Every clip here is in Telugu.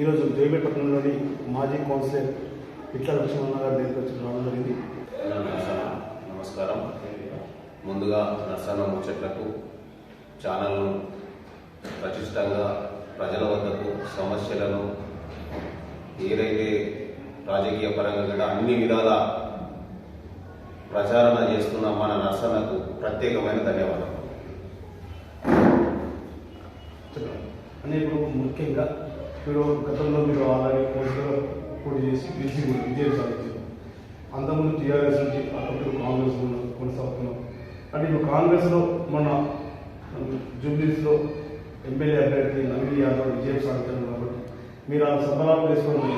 ఈరోజు జైపేటపట్నంలోని మాజీ కౌన్సిలర్ ఇట్ల లక్ష్మణ గారి దగ్గరికి వచ్చి రావడం జరిగింది. నమస్కారం. ముందుగా నరసన్న ముచ్చట్లకు ఛానల్ను ప్రతిష్టంగా ప్రజల వద్దకు సమస్యలను ఏదైతే రాజకీయ పరంగా కూడా అన్ని విధాల ప్రచారణ చేస్తున్న మన నరసన్నకు ప్రత్యేకమైన ధన్యవాదాలు. అంటే ఇప్పుడు ముఖ్యంగా మీరు గతంలో మీరు అలాగే కౌన్సిలర్ పోటీ చేసి గెలిచి కూడా విజయం సాధించారు. అంతకుముందు టీఆర్ఎస్ నుంచి అప్పుడు కాంగ్రెస్ కొనసాగుతున్నాం. అంటే ఇప్పుడు కాంగ్రెస్లో మన జూబ్లీస్లో ఎమ్మెల్యే అభ్యర్థి నవీన్ యాదవ్ విజయం సాధించారు కాబట్టి మీరు ఆ సంబరాలు చేసుకోవడం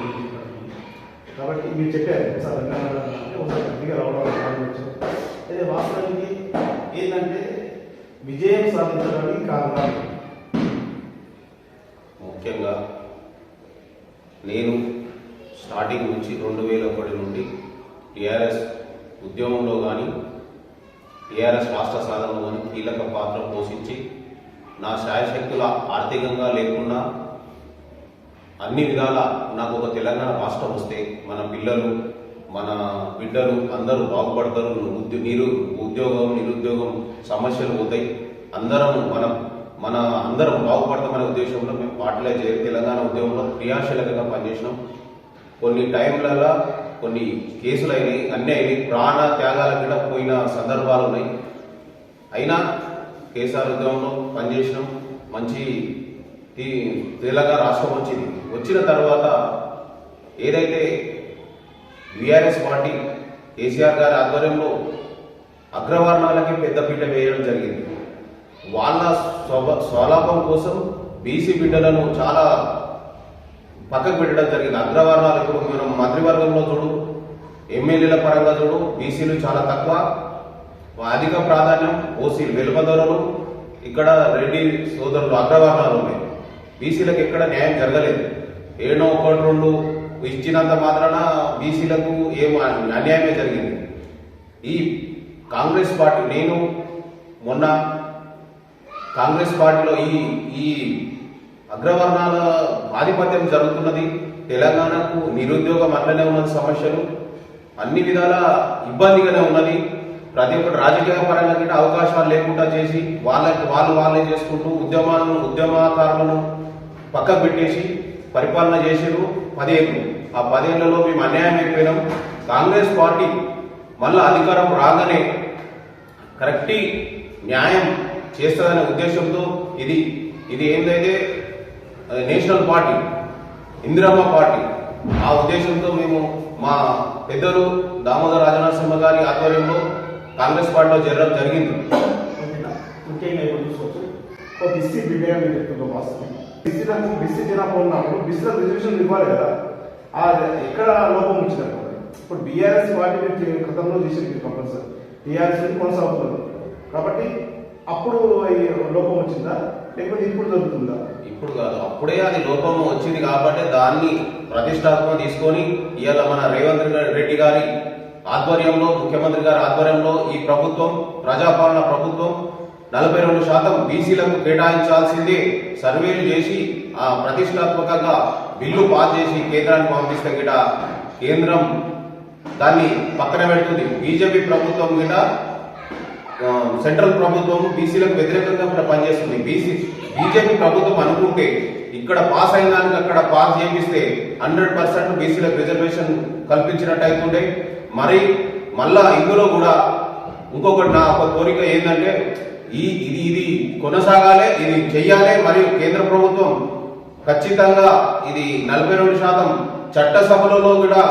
కాబట్టి మీరు చెప్పారు సార్ తెలంగాణ అంటే ఒకసారి గట్టిగా రావడానికి ప్రారంభించారు అయితే వాస్తవానికి ఏంటంటే విజయం సాధించడానికి కారణాలు ముఖ్యంగా నేను స్టార్టింగ్ నుంచి రెండు వేల ఒకటి నుండి టీఆర్ఎస్ ఉద్యమంలో కానీ టీఆర్ఎస్ రాష్ట్ర సాధనలో కానీ కీలక పాత్ర పోషించి నా శాయశక్తుల ఆర్థికంగా లేకుండా అన్ని విధాల నాకు ఒక తెలంగాణ రాష్ట్రం వస్తే మన పిల్లలు మన బిడ్డలు అందరూ బాగుపడతారు. ఉద్యో నీరు ఉద్యోగం నిరుద్యోగం సమస్యలు పోతాయి. అందరం మనం మన అందరం బాగుపడతామనే ఉద్దేశంలో మేము పార్టీలో చేరి తెలంగాణ ఉద్యమంలో క్రియాశీలకంగా పనిచేసినాం. కొన్ని టైంలలో కొన్ని కేసులు అయినాయి. అన్నీ అయినాయి. ప్రాణ త్యాగాల కింద పోయిన సందర్భాలు ఉన్నాయి. అయినా కేసీఆర్ ఉద్యమంలో పనిచేసినాం. మంచి ఈ తెలంగాణ రాష్ట్రం వచ్చింది. వచ్చిన తర్వాత ఏదైతే బీఆర్ఎస్ పార్టీ కేసీఆర్ గారి ఆధ్వర్యంలో అగ్రవర్ణాలకి పెద్దపీట వేయడం జరిగింది. వాళ్ళ స్వభ స్వలాభం కోసం బీసీ బిడ్డలను చాలా పక్కకు పెట్టడం జరిగింది. అగ్రవర్ణాలు ఇప్పుడు మనం మంత్రివర్గంలో చూడు ఎమ్మెల్యేల పరంగా చూడు బీసీలు చాలా తక్కువ. అధిక ప్రాధాన్యం ఓసీలు వెలుపదొరలు. ఇక్కడ రెడ్డి సోదరులు అగ్రవర్ణాలు ఉన్నాయి. బీసీలకు ఎక్కడ న్యాయం జరగలేదు. ఏడో ఒకటి రెండు ఇచ్చినంత మాత్రాన బీసీలకు ఏం అన్యాయమే జరిగింది. ఈ కాంగ్రెస్ పార్టీ నేను మొన్న కాంగ్రెస్ పార్టీలో ఈ ఈ అగ్రవర్ణాల ఆధిపత్యం జరుగుతున్నది. తెలంగాణకు నిరుద్యోగం అట్లనే ఉన్నది సమస్యలు. అన్ని విధాల ఇబ్బందిగానే ఉన్నది. ప్రతి ఒక్కటి రాజకీయ పరంగా గిట్ట అవకాశాలు లేకుండా చేసి వాళ్ళకి వాళ్ళు వాళ్ళే చేసుకుంటూ ఉద్యమాలను ఉద్యమకారులను పక్కకు పెట్టేసి పరిపాలన చేసారు పదేళ్ళు. ఆ పదేళ్ళలో మేము అన్యాయం అయిపోయినాం. కాంగ్రెస్ పార్టీ మళ్ళా అధికారం రాగానే కరెక్ట్ న్యాయం చేస్తుందనే ఉద్దేశంతో ఇది ఇది ఏంటైతే ఆ, నేషనల్ పార్టీ ఇందిరమ్మ పార్టీ ఆ ఉద్దేశంతో మేము మా పెద్దలు దామోదర రాజనరసింహ గారి ఆధ్వర్యంలో కాంగ్రెస్ పార్టీలో చేరడం జరిగింది ఓకేనా? ముఖ్యంగా ఇప్పుడు చూసుకోవచ్చు ఒక బిస్సీ బిడ్డగా మీరు చెప్తున్నారు వాస్తవం బిస్సీలకు బిస్సీ జనాభా ఉన్నప్పుడు బిస్సీలకు రిజర్వేషన్ ఇవ్వాలి కదా ఆ ఎక్కడ లోపం వచ్చినప్పుడు ఇప్పుడు బీఆర్ఎస్ పార్టీ మీరు గతంలో చేసేది కంపల్సరీ టీఆర్ఎస్ నుంచి కొనసాగుతున్నారు కాబట్టి అప్పుడు లోపం వచ్చిందా? లేకపోతే ఇప్పుడు జరుగుతుందా? ఇప్పుడు కాదు. అప్పుడే అది లోపం వచ్చింది కాబట్టి దాన్ని ప్రతిష్టాత్మక తీసుకొని ఇవాళ మన రేవంత్ రెడ్డి గారి ఆధ్వర్యంలో ముఖ్యమంత్రి గారి ఆధ్వర్యంలో ఈ ప్రభుత్వం ప్రజాపాలన ప్రభుత్వం నలభై రెండు శాతం బీసీలకు కేటాయించాల్సిందే. సర్వేలు చేసి ఆ ప్రతిష్టాత్మకంగా బిల్లు పాస్ చేసి కేంద్రానికి పంపిస్తే గిట కేంద్రం దాన్ని పక్కన పెడుతుంది. బీజేపీ ప్రభుత్వం గిట సెంట్రల్ ప్రభుత్వం బీసీలకు వ్యతిరేకంగా కూడా పనిచేస్తుంది. బీసీ బీజేపీ ప్రభుత్వం అనుకుంటే ఇక్కడ పాస్ అయిన దానికి అక్కడ పాస్ చేపిస్తే హండ్రెడ్ పర్సెంట్ బీసీలకు రిజర్వేషన్ కల్పించినట్టు అవుతుండే. మరి మళ్ళా ఇందులో కూడా ఇంకొకటి నా ఒక కోరిక ఏంటంటే ఈ ఇది ఇది కొనసాగాలి ఇది చెయ్యాలి మరియు కేంద్ర ప్రభుత్వం ఖచ్చితంగా ఇది నలభై రెండు శాతం చట్టసభలలో కూడా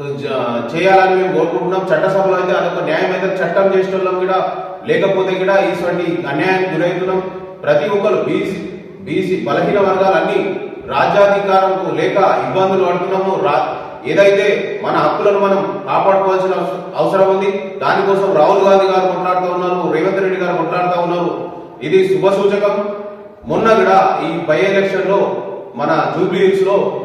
చేయాలని మేము కోరుకుంటున్నాం. చట్టసభలో అయితే అదొక న్యాయం అయితే చట్టం చేసిన వాళ్ళం కూడా లేకపోతే కూడా ఇటువంటి అన్యాయానికి గురవుతున్నాం. ప్రతి ఒక్కరు బీసీ బీసీ బలహీన వర్గాలన్నీ రాజ్యాధికారం లేక ఇబ్బందులు పడుతున్నాము. రా ఏదైతే మన హక్కులను మనం కాపాడుకోవాల్సిన అవస- అవసరం ఉంది దానికోసం రాహుల్ గాంధీ గారు కొట్లాడుతూ ఉన్నారు రేవంత్ రెడ్డి గారు కొట్లాడుతూ ఉన్నారు. ఇది శుభ సూచకం మొన్న కూడా ఈ బై ఎలక్షన్లో మన జూబ్లీ హిల్స్లో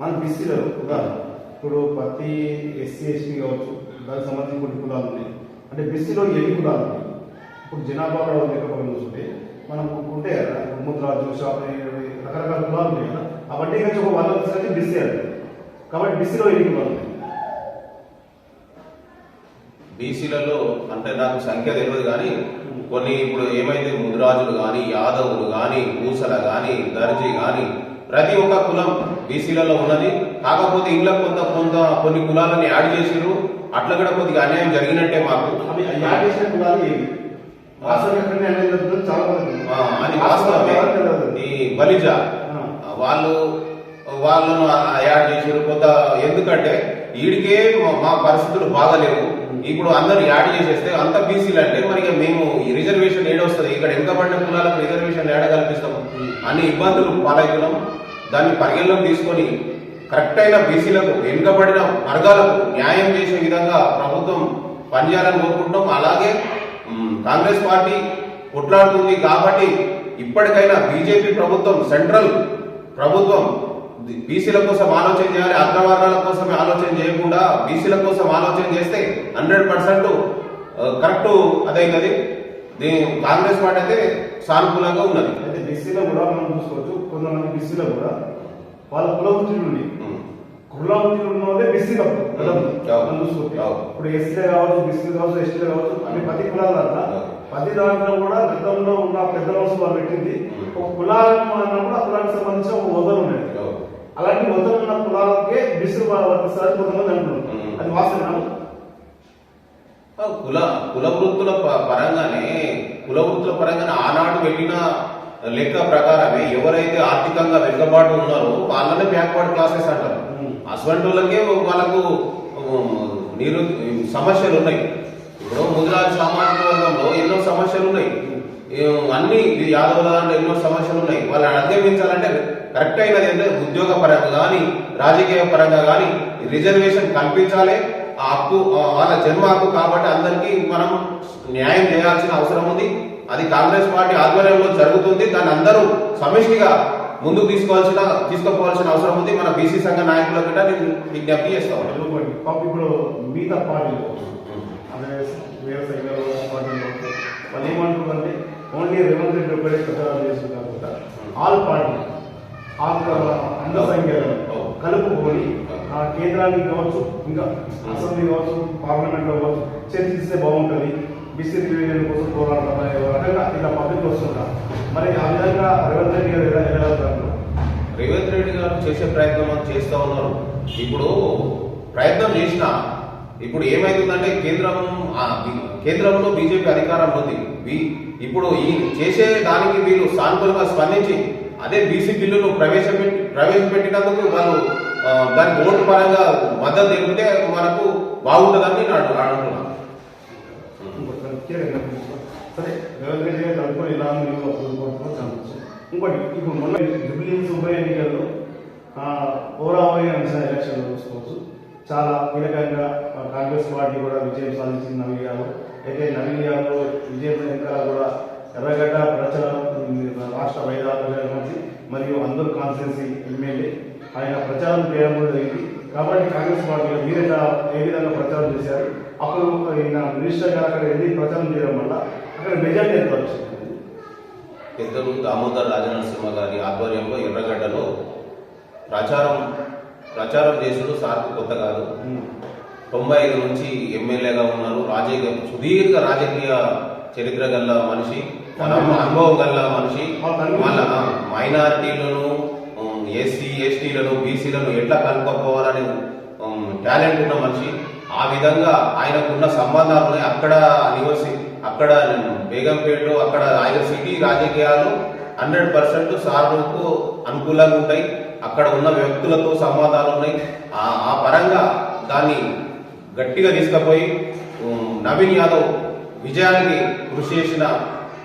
మన బీసీలో ఉదాహరణ ఇప్పుడు ప్రతి ఎస్సీ ఎస్టీ కావచ్చు దానికి సంబంధించి కొన్ని కులాలు ఉన్నాయి. అంటే బీసీలో ఎన్ని కులాలు ఉన్నాయి? ఇప్పుడు జనాభా కూడా లేకపోవడం మనం ఉంటే కదా ముద్రాజు షాప్ రకరకాల కులాలు ఉన్నాయి కదా. అవన్నీ కలిసి ఒక వంద వచ్చి బీసీ అంటారు కాబట్టి బీసీలో ఎన్ని కులాలు ఉన్నాయి? బీసీలలో అంటే నాకు సంఖ్య తెలియదు కానీ కొన్ని ఇప్పుడు ఏమైతే ముదిరాజులు కానీ యాదవులు కానీ పూసల కానీ దర్జీ కానీ ప్రతి ఒక్క కులం బీసీలలో ఉన్నది. కాకపోతే ఇంట్లో కొంత కొంత కొన్ని కులాలని యాడ్ చేసిర్రు. అట్లా కూడా కొద్దిగా అన్యాయం జరిగినట్టే మాకు. అది వాస్తవమే. ఈ బలిజ వాళ్ళు వాళ్ళను యాడ్ చేసారు కొంత ఎందుకంటే వీడికే మా- పరిస్థితులు బాగలేవు. ఇప్పుడు అందరు యాడ్ చేసేస్తే అంత బీసీలు అంటే మరి మేము ఈ రిజర్వేషన్ ఏడొస్తుంది. ఇక్కడ వెనుకబడిన కులాలకు రిజర్వేషన్ ఏడ కల్పిస్తాం? అన్ని ఇబ్బందులు పాలవుతున్నాం దాన్ని పరిగణలోకి తీసుకొని కరెక్ట్ అయిన బీసీలకు వెనుకబడిన వర్గాలకు న్యాయం చేసే విధంగా ప్రభుత్వం పనిచేయాలని కోరుకుంటున్నాం. అలాగే కాంగ్రెస్ పార్టీ కొట్లాడుతుంది కాబట్టి ఇప్పటికైనా బీజేపీ ప్రభుత్వం సెంట్రల్ ప్రభుత్వం బీసీల కోసం ఆలోచన చేయాలి అగ్రవర్ణాల కోసమే ఆలోచన చేయకుండా బీసీల కోసం ఆలోచన చేస్తే హండ్రెడ్ పర్సెంట్ కరెక్ట్ అదైనది దీని కాంగ్రెస్ పార్టీ అయితే సానుకూలంగా ఉన్నది అయితే బీసీలో కూడా మనం చూసుకోవచ్చు కొంతమంది బీసీలో కూడా వాళ్ళ కుల వృత్తులు ఉన్నాయి ఉమ్. కుల వృత్తులు ఉన్న వాళ్ళే బీసీలో. మనం చూసుకోవచ్చు. ఇప్పుడు ఎస్సీలే కావచ్చు బీసీలు కావచ్చు ఎస్టీలే కావచ్చు అన్ని పది కులాల. పది దాంట్లో కూడా గతంలో ఉన్న పెద్ద వంశం వాళ్ళు పెట్టింది. ఒక కులాలను అన్నప్పుడు ఆ కులానికి సంబంధించిన ఒక హోదాలు ఉన్నాయి అలాంటి హోదాలు ఉన్న కులాలకే బీసీలు వర్తిస్తారు కొంతమంది అంటున్నారు. అది వాస్తవం కుల కుల వృత్తుల పరంగానే కుల వృత్తుల పరంగానే ఆనాడు వెళ్ళిన లెక్క ప్రకారమే ఎవరైతే ఆర్థికంగా వెనుకబాటు ఉన్నారో వాళ్ళనే బ్యాక్వర్డ్ క్లాసెస్ అంటారు. అటువంటి వాళ్ళకే వాళ్ళకు నిరు సమస్యలు ఉన్నాయి. ఇప్పుడు ముదిరాజు సామాజిక వర్గంలో ఎన్నో సమస్యలు ఉన్నాయి. అన్ని యాదవుల దాంట్లో ఎన్నో సమస్యలు ఉన్నాయి. వాళ్ళని అధిగమించాలంటే కరెక్ట్ అయినది అంటే ఉద్యోగ పరంగా కానీ రాజకీయ పరంగా కానీ రిజర్వేషన్ కల్పించాలి. ఆ హక్కు వాళ్ళ జన్మ హక్కు కాబట్టి అందరికీ మనం న్యాయం చేయాల్సిన అవసరం ఉంది. అది కాంగ్రెస్ పార్టీ ఆధ్వర్యంలో జరుగుతుంది. దాన్ని అందరూ సమిష్టిగా ముందుకు తీసుకోవాల్సిన తీసుకుపోవాల్సిన అవసరం ఉంది. మన బీసీ సంఘ నాయకుల కూడా నేను విజ్ఞప్తి చేస్తా ఉన్నాను. ఇంకొకటి, పాపం ఇప్పుడు మిగతా పార్టీలు అదే వేరే సంఘాలు పార్టీలు కావచ్చు, వాళ్ళు ఏమంటున్నారంటే ఓన్లీ రేవంత్ రెడ్డి ఒకటే ప్రచారం చేస్తుంది కాకుండా ఆల్ పార్టీ ఆల్ అందరి సంఖ్యలను కలుపుకొని ఆ కేంద్రానికి కావచ్చు ఇంకా అసెంబ్లీ కావచ్చు పార్లమెంట్లో కావచ్చు చర్చిస్తే బాగుంటుంది బీసీ రివిజన్ కోసం పోరాడతాం రకంగా ఇలా పబ్లిక్ వస్తుంటారు మరి ఆ విధంగా రేవంత్ రెడ్డి గారు ఎలా ఎలా రేవంత్ రెడ్డి గారు చేసే ప్రయత్నం చేస్తూ ఉన్నారు. ఇప్పుడు ప్రయత్నం చేసిన ఇప్పుడు ఏమైతుందంటే కేంద్రం కేంద్రంలో బీజేపీ అధికారం ఉంది. ఇప్పుడు ఈ చేసే దానికి వీళ్ళు సానుకూలంగా స్పందించి అదే బీసీ బిల్లును ప్రవేశపెట్టి ప్రవేశపెట్టినందుకు వాళ్ళు దానికి ఓటు పరంగా మద్దతు తెలిపితే మనకు బాగుంటుందని నేను అడు- అంటున్నాను సరే రేవంత్ రెడ్డి ఇంకోటి ఇప్పుడు మొన్న జూబ్లీస్ ఉప ఎన్నికల్లో ఓవరాల్ అంశాలు ఎలక్షన్లో చూసుకోవచ్చు. చాలా కీలకంగా కాంగ్రెస్ పార్టీ కూడా విజయం సాధించింది నవీన్ యాదవ్ అయితే నవీన్ యాదవ్ విజయం వెనకాల కూడా ఎర్రగడ్డ ప్రచారం రాష్ట్ర వైద్యాధికారి నుంచి మరియు అందరూ కాన్స్టిట్యున్సీ ఎమ్మెల్యే ఆయన ప్రచారం చేయడం కూడా జరిగింది. కాబట్టి కాంగ్రెస్ పార్టీలో మీరు ఏ విధంగా ప్రచారం చేశారు? అప్పుడు ఈయన మినిస్టర్ గారు అక్కడ వెళ్ళి ప్రచారం చేయడం వల్ల అక్కడ మెజార్టీ ఎంత వచ్చింది? పెద్దలు దామోదర్ రాజనరసింహ గారి ఆధ్వర్యంలో ఎర్రగడ్డలో ప్రచారం ప్రచారం చేసుడు సార్కు కొత్త కాదు. తొంభై ఐదు నుంచి ఎమ్మెల్యేగా ఉన్నారు. రాజకీయ సుదీర్ఘ రాజకీయ చరిత్ర గల మనిషి మన అనుభవం గల మనిషి మళ్ళా మైనారిటీలను ఎస్సీ ఎస్టీలను బీసీలను ఎట్లా కలుపుకోవాలని టాలెంట్ ఉన్న మనిషి ఆ విధంగా ఆయనకున్న సంబంధాలు ఉన్నాయి అక్కడ నివసి అక్కడ బేగంపేటలో అక్కడ ఆయన సిటీ రాజకీయాలు హండ్రెడ్ పర్సెంట్ సార్కు అనుకూలంగా ఉంటాయి. అక్కడ ఉన్న వ్యక్తులతో సంబంధాలు ఉన్నాయి. ఆ పరంగా దాన్ని గట్టిగా తీసుకుపోయి నవీన్ యాదవ్ విజయానికి కృషి చేసిన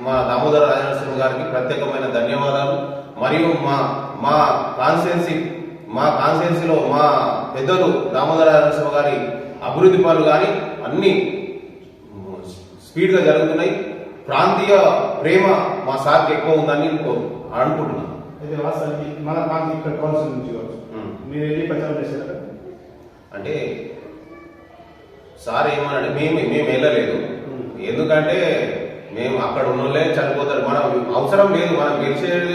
మా దామోదర రాజనరసింహ గారికి ప్రత్యేకమైన ధన్యవాదాలు. మరియు మా మా కాన్స్టిట్యున్సీ మా కాన్స్టిట్యున్సీలో మా పెద్దలు దామోదర రాజనరసింహ గారి అభివృద్ధి పనులు కానీ అన్ని స్పీడ్గా జరుగుతున్నాయి. ప్రాంతీయ ప్రేమ మా సార్కి ఎక్కువ ఉందని అనుకుంటున్నాను అయితే వాస్తవానికి మన కాంతి ఇక్కడ కౌన్సిల్ నుంచి. మీరు వెళ్ళి ప్రచారం చేశారు? అంటే సార్ ఏమన్నాడు మేము మేము వెళ్ళలేదు. ఎందుకంటే మేము అక్కడ ఉన్నోళ్ళే చనిపోతారు. మనం అవసరం లేదు. మనం గెలిచేది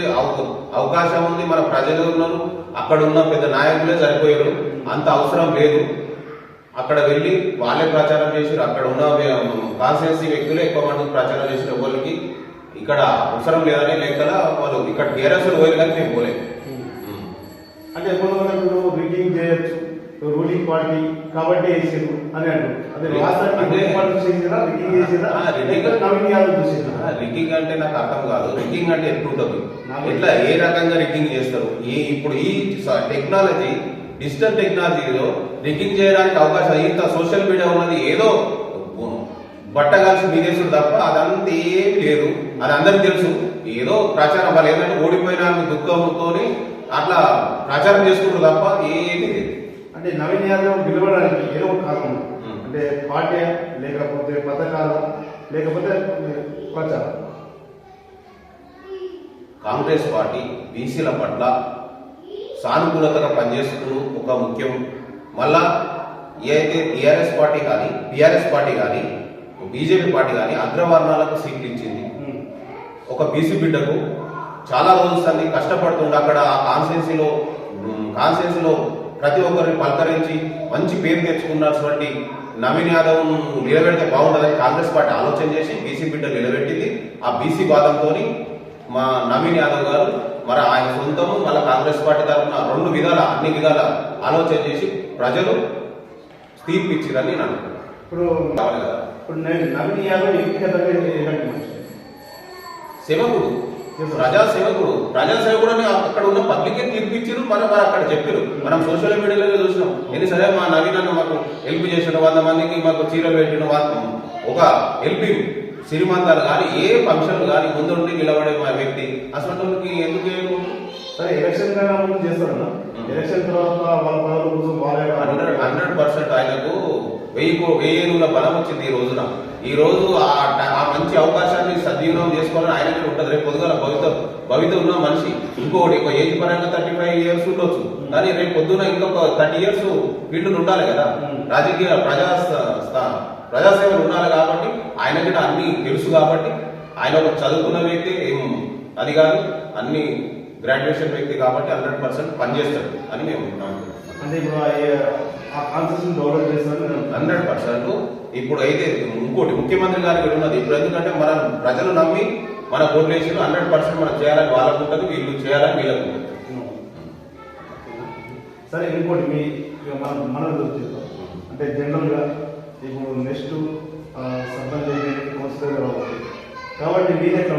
అవకాశం ఉంది. మన ప్రజలు ఉన్నారు. అక్కడ ఉన్న పెద్ద నాయకులే చనిపోయారు అంత అవసరం లేదు. అక్కడ వెళ్ళి వాళ్ళే ప్రచారం చేసారు అక్కడ ఉన్న కాన్స్టిట్యున్సీ వ్యక్తులే ఎక్కువ మంది ప్రచారం చేసిన వాళ్ళకి ఇక్కడ అవసరం లేదని లేక వాళ్ళు ఇక్కడ టీఆర్ఎస్ పోయారు కానీ మేము పోలేదు. అంటే ఎప్పుడు మీటింగ్ చేయొచ్చు. పార్టీ కాబట్టి వేసారు అని అంటారు అదే వాస్తవానికి పార్టీ చేసిరా రిగ్గింగ్ లేకపోతే నవీన్ యాదవ్ చూసిరా రిగ్గింగ్ అంటే నాకు అర్థం కాదు. రిగ్గింగ్ అంటే ఎట్లుంటుంది? ఎట్లా ఏ రకంగా రిగ్గింగ్ చేస్తారు? ఈ ఇప్పుడు ఈ టెక్నాలజీ డిజిటల్ టెక్నాలజీలో రిగ్గింగ్ చేయడానికి అవకాశం ఇంత సోషల్ మీడియా ఉన్నది ఏదో బట్ట కలిసి మీదేసుడు తప్ప అదంతా ఏమి లేదు. అది అందరికి తెలుసు. ఏదో ప్రచారం వాళ్ళు ఏంటంటే ఓడిపోయిన దుఃఖంతో అట్లా ప్రచారం చేసుకుంటారు తప్ప ఏమీ లేదు. అంటే నవీన్ యాదవ్ గెలవడానికి ఏదో ఒక కారణం. అంటే పార్టీ లేకపోతే పథకాలు లేకపోతే ప్రచారం కాంగ్రెస్ పార్టీ బీసీల పట్ల సానుకూలతగా పనిచేస్తూ ఒక ముఖ్యం మళ్ళా ఏదైతే టీఆర్ఎస్ పార్టీ కానీ టీఆర్ఎస్ పార్టీ కానీ బీజేపీ పార్టీ కానీ అగ్రవర్ణాలకు సీట్లు ఇచ్చింది. ఒక బీసీ బిడ్డకు చాలా రోజులు కష్టపడుతుండే అక్కడ ఆ కాన్స్టిట్యున్సీలో కాన్స్టిట్యున్సీలో ప్రతి ఒక్కరిని పలకరించి మంచి పేరు తెచ్చుకున్నటువంటి నవీన్ యాదవ్ నిలబెడితే బాగుంటుందని కాంగ్రెస్ పార్టీ ఆలోచన చేసి బీసీ బిడ్డ నిలబెట్టింది. ఆ బీసీ బాధంతో మా నవీన్ యాదవ్ గారు మరి ఆయన సొంతము మళ్ళీ కాంగ్రెస్ పార్టీ తరఫున రెండు విధాల అన్ని విధాల ఆలోచన చేసి ప్రజలు తీర్పు ఇచ్చిరని నేను అనుకుంటున్నాను ఇప్పుడు ఇప్పుడు నేను నవీన్ యాదవ్ వ్యక్తిగతంగా సేవకుడు ప్రజా సేవకుడు ప్రజా సేవకుడు అని అక్కడ ఉన్న పబ్లిక్ తీర్పిచ్చారు మనం మరి అక్కడ చెప్పారు. మనం సోషల్ మీడియాలో చూసినాం. ఎన్ని సరే మా నవీన్ అన్న మాకు హెల్ప్ చేసిన వంద మందికి మాకు చీరలు పెట్టిన వా- ఒక హెల్పింగ్ సిరిమంతాలు కానీ ఏ ఫంక్షన్ కానీ ముందుండి నిలబడే మా వ్యక్తి. అసలు ఎందుకు? సరే ఎలక్షన్ కన్నా ముందు. ఎలక్షన్ తర్వాత వాళ్ళ పదవుల కోసం వాళ్ళే హండ్రెడ్ హండ్రెడ్ పర్సెంట్ ఆయనకు వెయ్యి వెయ్యి బలం వచ్చింది ఈ రోజున. ఈ రోజు ఆ మంచి అవకాశాన్ని సద్వినియోగం చేసుకోవాలని ఆయనకే ఉంటుంది. రేపు పొద్దుగల భవిత భవిత ఉన్న మనిషి ఇంకొకటి ఒక ఏజ్ పరంగా థర్టీ ఫైవ్ ఇయర్స్ ఉండొచ్చు. కానీ రేపు పొద్దున ఇంకొక థర్టీ ఇయర్స్ వీళ్ళు ఉండాలి కదా. రాజకీయ ప్రజా ప్రజాసేవలు ఉండాలి కాబట్టి ఆయన కూడా అన్ని తెలుసు కాబట్టి ఆయన ఒక చదువుకున్న వ్యక్తి ఏం అది కాదు. అన్ని గ్రాడ్యుయేషన్ వ్యక్తి కాబట్టి హండ్రెడ్ పర్సెంట్ పనిచేస్తాడు అని మేము అంటే ఇప్పుడు డెవలప్ అనుకుంటున్నాను. హండ్రెడ్ పర్సెంట్ ఇప్పుడు అయితే ఇంకోటి ముఖ్యమంత్రి గారికి ఉన్నది ఇప్పుడు ఎందుకంటే మనం ప్రజలు నమ్మి మన వేసి హండ్రెడ్ పర్సెంట్ మనం చేయాలని వాళ్ళకు ఉంటుంది వీళ్ళు చేయాలని వీళ్ళకు ఉంటుంది. సరే ఇంకోటి మీ మనం మనం చూస్తాం అంటే జనరల్గా ఇప్పుడు నెక్స్ట్ సర్పంచ్ కౌన్సిలర్ కాబట్టి మీరు ఎట్లా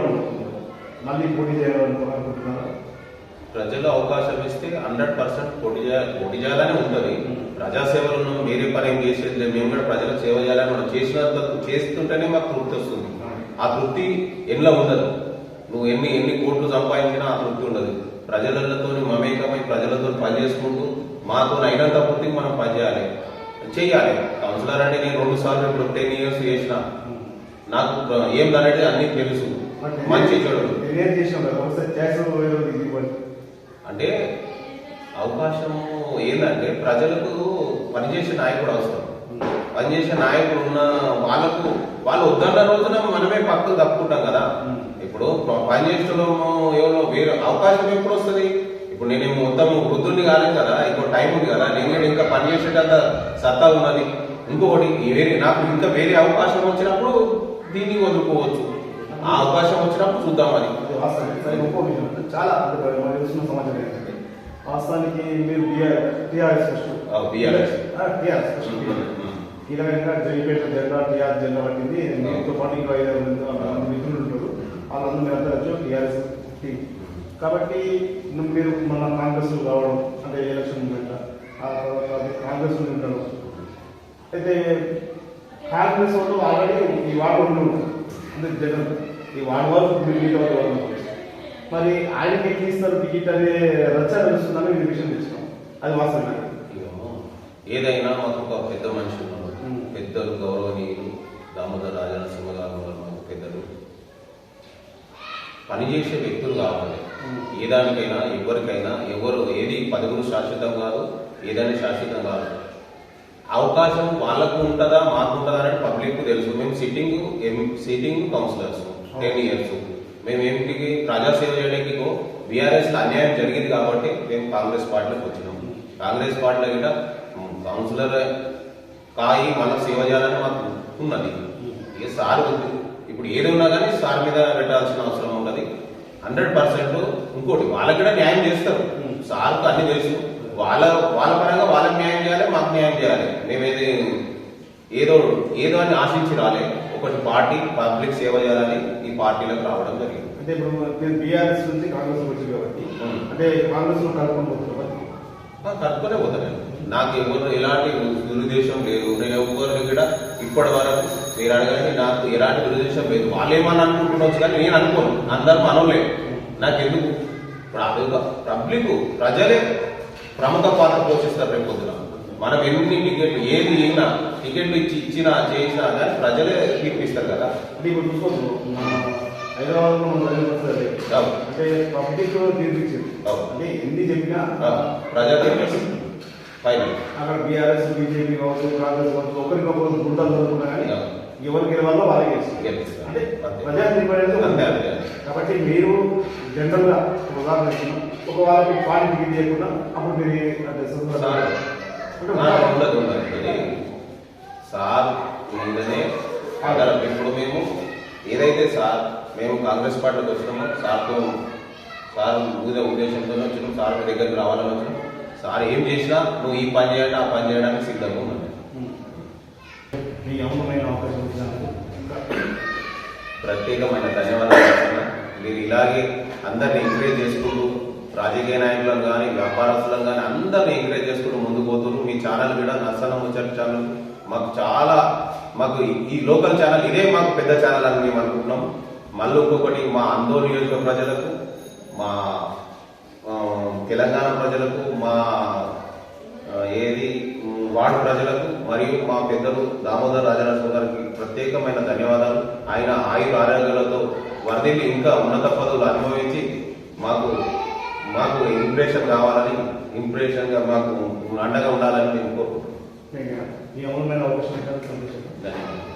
మళ్ళీ పోటీ చేయాలనుకుంటున్నారా ప్రజలు అవకాశం ఇస్తే హండ్రెడ్ పర్సెంట్ పోటీ చేయాలి పోటీ చేయాలని ఉంటుంది. ప్రజాసేవలు ఉన్నాం వేరే పని ఏం చేసేది లేదు మేము కూడా ప్రజలకు సేవ చేయాలని మనం చేసినంత చేస్తుంటేనే మాకు తృప్తి వస్తుంది. ఆ తృప్తి ఎన్నో ఉండదు. నువ్వు ఎన్ని ఎన్ని కోట్లు సంపాదించినా ఆ తృప్తి ఉండదు. ప్రజలతో మమేకమై ప్రజలతో పని చేసుకుంటూ మాతో అయినంత పూర్తి మనం పని చేయాలి. చెయ్యాలి కౌన్సిలర్ అంటే నేను రెండు సార్లు ఇప్పుడు టెన్ ఇయర్స్ చేసిన. నాకు ఏం అనేది అన్ని తెలుసు. మంచి చెడు. అంటే అవకాశం ఏంటంటే ప్రజలకు పనిచేసే నాయకుడు అవసరం. పనిచేసే నాయకుడు ఉన్న వాళ్ళకు వాళ్ళు వద్దన్న రోజున మనమే పక్కకు తప్పుకుంటాం కదా. ఇప్పుడు ప- పనిచేసడం ఎవరో వేరే అవకాశం ఎప్పుడు వస్తుంది? ఇప్పుడు నేను మొత్తం వృద్ధుడిని కాలేదు కదా ఇంకో టైం ఉంది కదా నేను ఇంకా పనిచేసేటంత సత్తా ఉన్నది. ఇంకొకటి వేరే నాకు ఇంకా వేరే అవకాశం వచ్చినప్పుడు దీన్ని వదులుకోవచ్చు. ఆ అవకాశం వచ్చినప్పుడు చూద్దాం అది. చాలా అంటే మనకు తెలిసిన సమాచారం ఏంటంటే వాస్తవానికి మీరు టీఆర్ఎస్ ఫస్ట్. టీఆర్ఎస్ ఫస్ట్ కీలకంగా జైపేట జెండా టీఆర్ జెండా పట్టింది మీతో పాటు ఇంకా ఐదు మంది మిత్రులు ఉంటారు. వాళ్ళందరూ మీరు అందరూ టీఆర్ఎస్ టీం కాబట్టి మీరు మన కాంగ్రెస్ రావడం అంటే ఎలక్షన్ మూమెంట్ ఆ తర్వాత కాంగ్రెస్ ఉండడం. అయితే కాంగ్రెస్ వాళ్ళు ఆల్రెడీ ఈ వార్డు ఉంటారు. అంటే జగన్. ఈ వార్డు వాళ్ళు మీట్ వాళ్ళు. మరి ఆయనకి ఎట్లా ఇస్తారు టికెట్? అనే రచ్చ తెలుస్తుందని మీరు విషయం తెచ్చుకోం అది వాస్తవం ఏదైనా మాకు ఒక పెద్ద మనిషి ఉన్నారు. పెద్దలు గౌరవనీయులు దామోదర రాజనరసింహ గారు మాకు పెద్దలు. పనిచేసే వ్యక్తులు కావాలి. ఏ దానికైనా ఎవరికైనా ఎవరు ఏది పదవులు శాశ్వతం కాదు ఏదైనా శాశ్వతం కాదు. అవకాశం వాళ్ళకు ఉంటుందా మాకు ఉంటుందా అని పబ్లిక్ తెలుసు. మేము sitting sitting councillors ten years మేము ఏంటికి ప్రజాసేవ చేయడానికి బీఆర్ఎస్లో అన్యాయం జరిగింది కాబట్టి మేము కాంగ్రెస్ పార్టీలోకి వచ్చినాం. కాంగ్రెస్ పార్టీలో గిట్ట కౌన్సిలర్ కాయి మన సేవ చేయాలని మాకు ఉన్నది. ఇక సార్ ఉంది. ఇప్పుడు ఏది ఉన్నా కానీ సార్ మీద పెట్టాల్సిన అవసరం ఉన్నది. హండ్రెడ్ పర్సెంట్ ఇంకోటి వాళ్ళకి కూడా న్యాయం చేస్తారు. సార్కు అన్ని తెలుసు. వాళ్ళ వాళ్ళ పరంగా వాళ్ళకి న్యాయం చేయాలి మాకు న్యాయం చేయాలి. మేమేది ఏదో ఏదో అని ఆశించి రాలేదు. ఒకటి పార్టీ పబ్లిక్ సేవ చేయాలని ఈ పార్టీలకు రావడం జరిగింది. అంటే ఇప్పుడు నేను బీఆర్ఎస్ నుంచి కాంగ్రెస్ వచ్చింది కాబట్టి. అంటే కాంగ్రెస్లో కలుపుకొని పోతాను నాకు ఎవరు ఎలాంటి దురుద్దేశం లేదు. నేను ఎవరిని కూడా ఇప్పటి వరకు మీరు అడగండి నాకు ఎలాంటి దురుద్దేశం లేదు. వాళ్ళు ఏమని అనుకుంటుండొచ్చు కానీ నేను అనుకోను. అందరు మనోలే నాకు ఎందుకు ఇప్పుడు పబ్లిక్ ప్రజలే ప్రముఖ పాత్ర పోషిస్తారు రేపు పొద్దున. మనం ఎన్ని టికెట్లు ఏది అయినా టికెట్లు ఇచ్చి ఇచ్చినా చేసినా కానీ ప్రజలే తీర్పిస్తారు కదా అంటే ఇప్పుడు చూసుకోవచ్చు మన హైదరాబాద్లో మన ప్రజలు వస్తారు. అవును. అంటే పబ్లిక్ ఎన్ని చెప్పినా ఫైనల్ అక్కడ బీఆర్ఎస్ బీజేపీ కావచ్చు కాంగ్రెస్ కావచ్చు ఒకరికొకరు గుంటలు కానీ గెలవాలో వాళ్ళే గెలుస్తారు. అంటే. ప్రజా. కాబట్టి మీరు జనరల్గా ఒక ఉదాహరణ. ఒక వాళ్ళకి పార్టీ టికెట్ చేయకుండా అప్పుడు మీరు అంటే ఆ, ఉండదు ఉండదు అది సార్ మీదనే ఆధారం ఇప్పుడు మేము ఏదైతే సార్ మేము కాంగ్రెస్ పార్టీకి వచ్చినామో సార్తో సార్ ఊదే ఉద్దేశంతో వచ్చినాం సార్ దగ్గరికి రావాలని వచ్చినాం. సార్ ఏం చేసినా నువ్వు ఈ పని చేయండి ఆ పని చేయడానికి సిద్ధంగా ఉన్నాను మీ అవకాశం ప్రత్యేకమైన ధన్యవాదాలు. మీరు ఇలాగే అందరిని ఎంకరేజ్ చేసుకుంటూ రాజకీయ నాయకులను కానీ వ్యాపారస్తులను కానీ అందరిని ఎంకరేజ్ చేసుకుంటూ ముందుకు పోతున్నారు. మీ ఛానల్ కూడా నర్సన ఛానల్ మాకు చాలా మాకు ఈ- లోకల్ ఛానల్ ఇదే మాకు పెద్ద ఛానల్ అని మేము అనుకుంటున్నాం. మళ్ళీ ఇంకొకటి మా అందో నియోజక ప్రజలకు మా తెలంగాణ ప్రజలకు మా ఏది వార్డు ప్రజలకు మరియు మా పెద్దలు దామోదర్ రాజనరసింహ గారికి ప్రత్యేకమైన ధన్యవాదాలు. ఆయన ఆయుర ఆరోగ్యాలతో వర్ధిల్లి ఇంకా ఉన్నత పదవులు అనుభవించి మాకు మాకు ఇంప్రెషన్ కావాలని ఇంప్రెషన్గా మాకు అండగా ఉండాలని మేము కోరుకుంటున్నాం. మీ అమూల్యమైన అవకాశం ఇచ్చినందుకు సంతోషం ధన్యవాదాలు